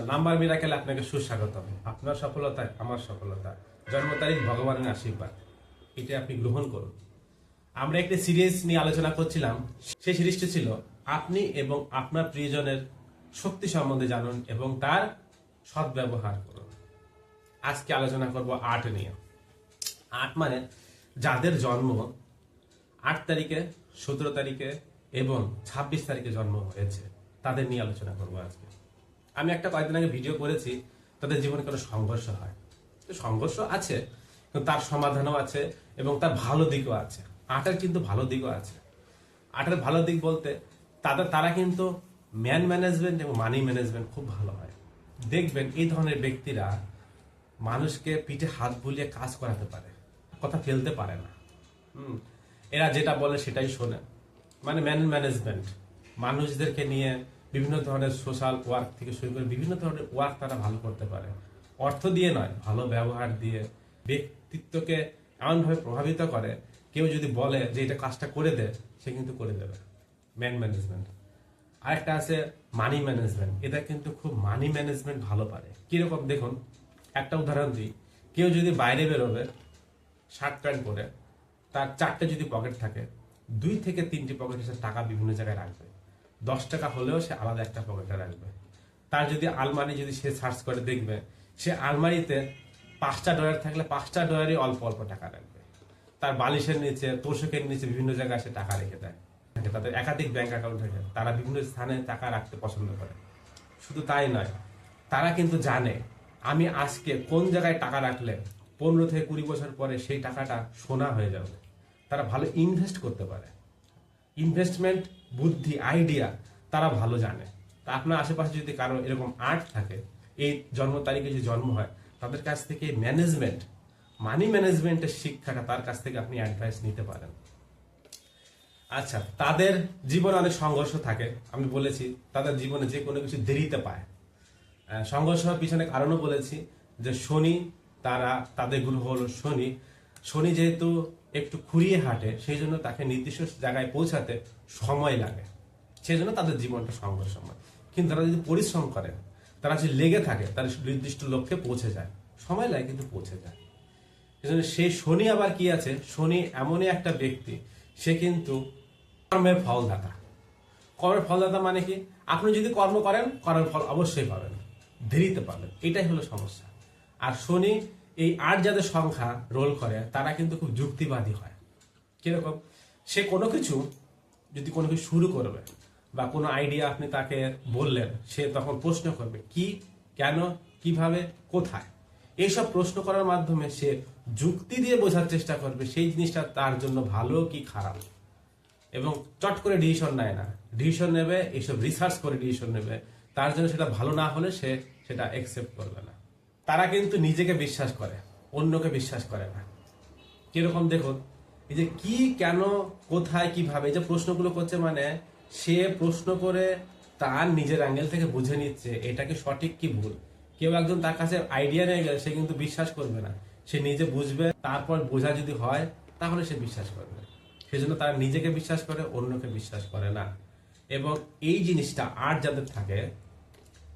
Number মিরাকেলে আপনাকে সুস্বাগতম। আপনার সফলতায় আমার সফলতা। জন্ম তারিখ, ভগবানের আশীর্বাদ। এটা আপনি গ্রহণ করুন। আমরা একটি সিরিজ নিয়ে আলোচনা করছিলাম। সেই সিরিজটি ছিল, আপনি এবং আপনার প্রিয়জনের শক্তি সম্বন্ধে জানুন এবং তার সদ্ব্যবহার করুন। আজকে আলোচনা করব আট নিয়ে। আট মানে যাদের জন্ম আট তারিখে, সতেরো তারিখে এবং ছাব্বিশ তারিখে জন্ম হয়েছে, তাদের নিয়ে আলোচনা করব আজকে। আমি একটা কয়েকদিন আগে ভিডিও করেছি, তাদের জীবনে কোনো সংঘর্ষ হয়। তো সংঘর্ষ আছে তার সমাধানও আছে এবং তার ভালো দিকও আছে। আটের কিন্তু ভালো দিকও আছে। আটের ভালো দিক বলতে তাদের, তারা কিন্তু ম্যান ম্যানেজমেন্ট এবং মানি ম্যানেজমেন্ট খুব ভালো হয়। দেখবেন এই ধরনের ব্যক্তিরা মানুষকে পিঠে হাত বুলিয়ে কাজ করাতে পারে, কথা ফেলতে পারে না। হুম, এরা যেটা বলে সেটাই শোনে। মানে ম্যান ম্যানেজমেন্ট মানুষদেরকে নিয়ে বিভিন্ন ধরনের সোশ্যাল ওয়ার্ক থেকে শুরু করে বিভিন্ন ধরনের ওয়ার্ক তারা ভালো করতে পারে। অর্থ দিয়ে নয়, ভালো ব্যবহার দিয়ে ব্যক্তিত্বকে এমনভাবে প্রভাবিত করে, কেউ যদি বলে যে এটা কাজটা করে দে, সে কিন্তু করে দেবে। ম্যান ম্যানেজমেন্ট আরেকটা আছে মানি ম্যানেজমেন্ট এটা কিন্তু খুব মানি ম্যানেজমেন্ট ভালো পারে। কীরকম? দেখুন, একটা উদাহরণ দিই। কেউ যদি বাইরে বেরোবে শার্ট প্যান্ট পরে, তার চারটে যদি পকেট থাকে, দুই থেকে তিনটি পকেট সে টাকা বিভিন্ন জায়গায় রাখবে। দশ টাকা হলেও সে আলাদা একটা পকেটে রাখবে। তার যদি আলমারি যদি সে সার্চ করে দেখবে, সে আলমারিতে পাঁচটা ডয়ার থাকলে পাঁচটা ডয়ারই অল্প অল্প টাকা রাখবে। তার বালিশের নিচে, তোষকের নিচে বিভিন্ন জায়গায় সে টাকা রেখে দেয়। তাদের একাধিক ব্যাংক অ্যাকাউন্ট থাকে তারা বিভিন্ন স্থানে টাকা রাখতে পছন্দ করে। শুধু তাই নয়, তারা কিন্তু জানে, আমি আজকে কোন জায়গায় টাকা রাখলে পনেরো থেকে কুড়ি বছর পরে সেই টাকাটা সোনা হয়ে যাবে। তারা ভালো ইনভেস্ট করতে পারে। ইনভেস্টমেন্ট বুদ্ধি আইডিয়া তারা ভালো জানে। তা আপনার আশেপাশে যদি কারও এরকম আর্ট থাকে, এই জন্ম তারিখে যে জন্ম হয়, তাদের কাছ থেকে ম্যানেজমেন্ট মানি ম্যানেজমেন্টের শিক্ষাটা তার কাছ থেকে আপনি অ্যাডভাইস নিতে পারেন। আচ্ছা তাদের জীবনে অনেক সংঘর্ষ থাকে, আমি বলেছি, তাদের জীবনে যে কোনো কিছু দেরিতে পায়। সংঘর্ষ হওয়ার পিছনে কারণও বলেছি যে শনি তারা, তাদের গ্রহ হলো শনি। শনি যেহেতু একটু খুঁড়িয়ে হাঁটে, সেই জন্য তাকে নির্দিষ্ট জায়গায় পৌঁছাতে সময় লাগে। সেই জন্য তাদের জীবনটা সংঘর্ষময় কিন্তু তারা যদি পরিশ্রম করে, তারা যদি লেগে থাকে, তারা নির্দিষ্ট লক্ষ্যে পৌঁছে যায়। সময় লাগে কিন্তু পৌঁছে যায়। এজন্য সেই শনি আবার কি আছে? শনি এমনই একটা ব্যক্তি, সে কিন্তু কর্মের ফলদাতা। কর্মের ফলদাতা মানে কি? আপনি যদি কর্ম করেন কর্মের ফল অবশ্যই পাবেন। দেরিতে পাবেন। এটাই হলো সমস্যা। আর শনি এই আট যাদের সংখ্যা রোল করে, তারা কিন্তু খুব যুক্তিবাদী হয়। কীরকম? সে কোনো কিছু যদি কোনো কিছু শুরু করবে বা কোনো আইডিয়া আপনি তাকে বললেন, সে তখন প্রশ্ন করবে, কি? কেন? কীভাবে? কোথায়? এইসব প্রশ্ন করার মাধ্যমে সে যুক্তি দিয়ে বোঝার চেষ্টা করবে, সেই জিনিসটা তার জন্য ভালো কি খারাপ? এবং চট করে ডিসিশন নেয় না। ডিসিশন নেবে, এইসব রিসার্চ করে ডিসিশন নেবে। তার জন্য সেটা ভালো না হলে সে সেটা একসেপ্ট করবে না। তারা কিন্তু নিজেকে বিশ্বাস করে, অন্যকে বিশ্বাস করে না। কীরকম দেখুন এই যে কি কেন, কোথায়, কীভাবে, এই যে প্রশ্নগুলো করছে মানে সে প্রশ্ন করে তার নিজের অ্যাঙ্গেল থেকে বুঝে নিচ্ছে, এটা কি সঠিক কি ভুল? কেউ একজন তার কাছে আইডিয়া নিয়ে গেলে সে কিন্তু বিশ্বাস করবে না। সে নিজে বুঝবে, তারপর বোঝা যদি হয়, তাহলে সে বিশ্বাস করবে। সেজন্য তারা নিজেকে বিশ্বাস করে, অন্যকে বিশ্বাস করে না। এবং এই জিনিসটা আর যাদের থাকে,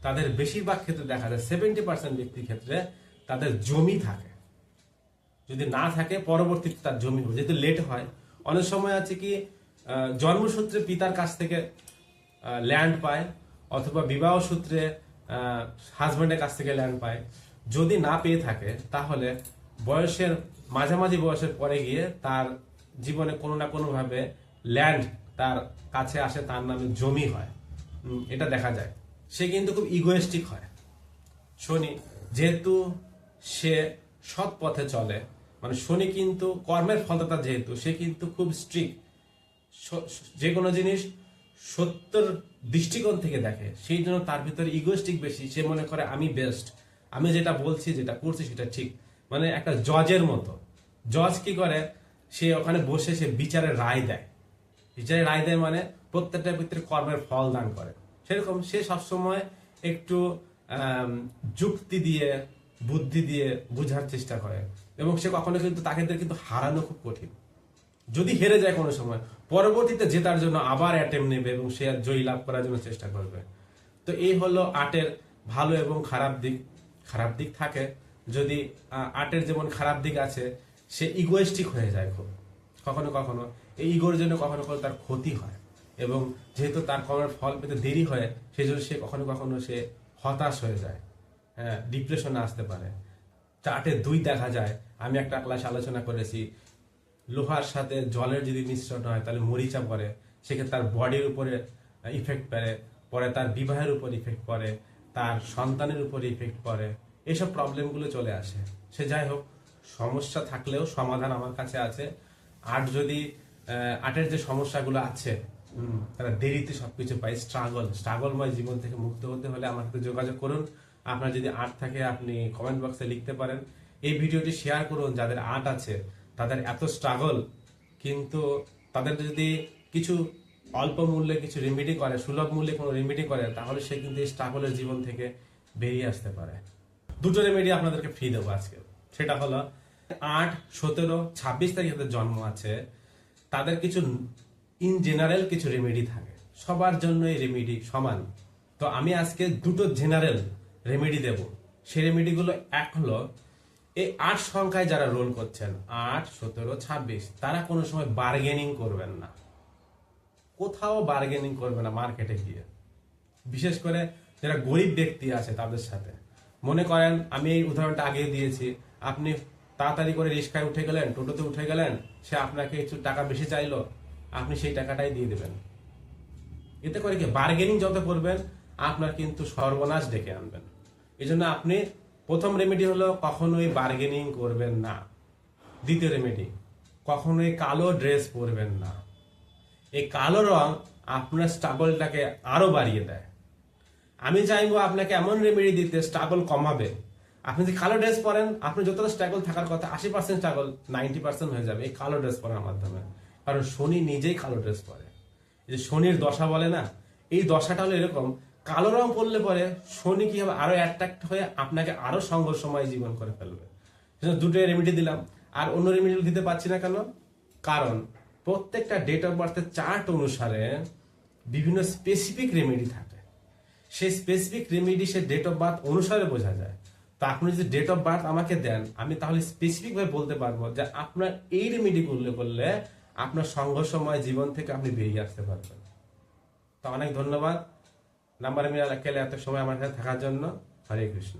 তাদের বেশিরভাগ ক্ষেত্রে দেখা যায় সেভেন্টি পার্সেন্ট ব্যক্তির ক্ষেত্রে তাদের জমি থাকে। যদি না থাকে, পরবর্তীতে তার জমি হবে। যেহেতু লেট হয়, অনেক সময় আছে কি জন্মসূত্রে পিতার কাছ থেকে ল্যান্ড পায়, অথবা বিবাহ সূত্রে হাজব্যান্ডের কাছ থেকে ল্যান্ড পায়। যদি না পেয়ে থাকে, তাহলে বয়সের, মাঝামাঝি বয়সের পরে গিয়ে তার জীবনে কোনো না কোনোভাবে ল্যান্ড তার কাছে আসে, তার নামে জমি হয়। এটা দেখা যায়। সে কিন্তু খুব ইগোয়েস্টিক হয়। শনি, যেহেতু সে সৎ পথে চলে মানে শনি কিন্তু কর্মের ফলদাতা যেহেতু, সে কিন্তু খুব স্ট্রিক্ট যে কোনো জিনিস সত্যর দৃষ্টিকোণ থেকে দেখে, সেই জন্য তার ভিতরে ইগোস্টিক বেশি। সে মনে করে, আমি বেস্ট আমি যেটা বলছি, যেটা করছি, সেটা ঠিক। মানে একটা জজের মতো। জজ কি করে? সে ওখানে বসে সে বিচারের রায় দেয়। বিচারের রায় দেয় মানে প্রত্যেকটা ব্যক্তির কর্মের ফল দান করে। সেরকম সে সবসময় একটু যুক্তি দিয়ে, বুদ্ধি দিয়ে বোঝার চেষ্টা করে। এবং সে কখনো কিন্তু তাকে কিন্তু হারানো খুব কঠিন। যদি হেরে যায় কোনো সময় পরবর্তীতে জেতার জন্য আবার অ্যাটেম্প নেবে এবং সে জয়ী লাভ করার জন্য চেষ্টা করবে। তো এই হলো আটের ভালো এবং খারাপ দিক। খারাপ দিক থাকে যদি আহ, আটের যেমন খারাপ দিক আছে সে ইগোয়েস্টিক হয়ে যায় খুব। কখনো কখনো এই ইগোর জন্য কখনো কখনো তার ক্ষতি হয় এবং যেহেতু তার কর্মের ফল পেতে দেরি হয় সেই জন্য সে কখনো কখনো সে হতাশ হয়ে যায়। হ্যাঁ ডিপ্রেশনে আসতে পারে। চার্টে দুই দেখা যায়। আমি একটা ক্লাস আলোচনা করেছি। লোহার সাথে জলের যদি মিশ্রণ হয়, তাহলে মরিচা পড়ে। সেক্ষেত্রে তার বডির উপরে ইফেক্ট পড়ে। পরে তার বিবাহের উপর ইফেক্ট পড়ে। তার সন্তানের উপর ইফেক্ট পড়ে। এইসব প্রবলেমগুলো চলে আসে। সে যাই হোক, সমস্যা থাকলেও সমাধান আমার কাছে আছে। আর যদি আটের যে সমস্যাগুলো আছে তারা দেরিতে সবকিছু পায়। স্ট্রাগল স্ট্রাগলময় জীবন থেকে মুক্ত হতে হলে আমার সাথে যোগাযোগ করুন। আপনার যদি আর্ট থাকে, আপনি কমেন্ট বক্সে লিখতে পারেন। এই ভিডিওটি শেয়ার করুন, যাদের আর্ট আছে, তাদের এত স্ট্রাগল কিন্তু তাদের যদি কিছু অল্প মূল্যে কিছু রেমেডি করে, সুলভ মূল্যে কোনো রেমেডি করে, তাহলে সে কিন্তু এই স্ট্রাগলের জীবন থেকে বেরিয়ে আসতে পারে। দুটো রেমেডি আপনাদেরকে ফ্রি দেবো আজকে। সেটা হলো, আট, সতেরো, ছাব্বিশ তারিখ যাদের জন্ম আছে, তাদের কিছু ইন জেনারেল কিছু রেমেডি থাকে। সবার জন্য এই রেমেডি সমান। তো আমি আজকে দুটো জেনারেল রেমেডি দেব। সেই রেমেডিগুলো এক হলো, এই আট সংখ্যায় যারা রোল করছেন, আট, সতেরো, ছাব্বিশ, তারা কোনো সময় বার্গেনিং করবেন না। কোথাও বার্গেনিং করবে না মার্কেটে গিয়ে। বিশেষ করে যারা গরিব ব্যক্তি আছে তাদের সাথে। মনে করেন, আমি এই উদাহরণটা আগে দিয়েছি, আপনি তাড়াতাড়ি করে রিক্সায় উঠে গেলেন, টোটোতে উঠে গেলেন, সে আপনাকে একটু টাকা বেশি চাইলো, আপনি সেই টাকাটাই দিয়ে দেবেন। এতে করে কি বার্গেনিং যত করবেন, আপনার কিন্তু সর্বনাশ ডেকে আনবেন। এই জন্য আপনি প্রথম রেমেডি হলো কখনোই বার্গেনিং করবেন না। দ্বিতীয় রেমেডি কখনোই কালো ড্রেস পরবেন না। এই কালো রং আপনার স্ট্রাগলটাকে আরও বাড়িয়ে দেয়। আমি চাইব আপনাকে এমন রেমেডি দিতে স্ট্রাগল কমাবে। আপনি যদি কালো ড্রেস পরেন আপনি যতটা স্ট্রাগল থাকার কথা, আশি পার্সেন্ট স্ট্রাগল নাইনটি পার্সেন্ট হয়ে যাবে এই কালো ড্রেস পরার মাধ্যমে। কারণ শনি নিজেই কালো ড্রেস পরে। যে শনির দশা বলে না, এই দশাটা হলো এরকম কালো রং পড়লে পরে শনি কি হবে? আরও অ্যাট্রাক্ট হয়ে আপনাকে আরও সংঘর্ষময় জীবন করে ফেলবে। দুটো রেমেডি দিলাম। আর অন্য রেমেডি দিতে পারছি না কেন? কারণ প্রত্যেকটা ডেট অফ বার্থের চার্ট অনুসারে বিভিন্ন স্পেসিফিক রেমেডি থাকে। সেই স্পেসিফিক রেমেডি সে ডেট অফ বার্থ অনুসারে বোঝা যায়। তো আপনি যদি ডেট অফ বার্থ আমাকে দেন, আমি তাহলে স্পেসিফিক ভাবে বলতে পারব যে আপনার এই রেমেডি করলে করলে আপনার সংঘর্ষময় জীবন থেকে আপনি বেরিয়ে আসতে পারবেন। তো অনেক ধন্যবাদ। নাম্বার মিলাল এত সময় আমার কাছে থাকার জন্য? হরে কৃষ্ণ।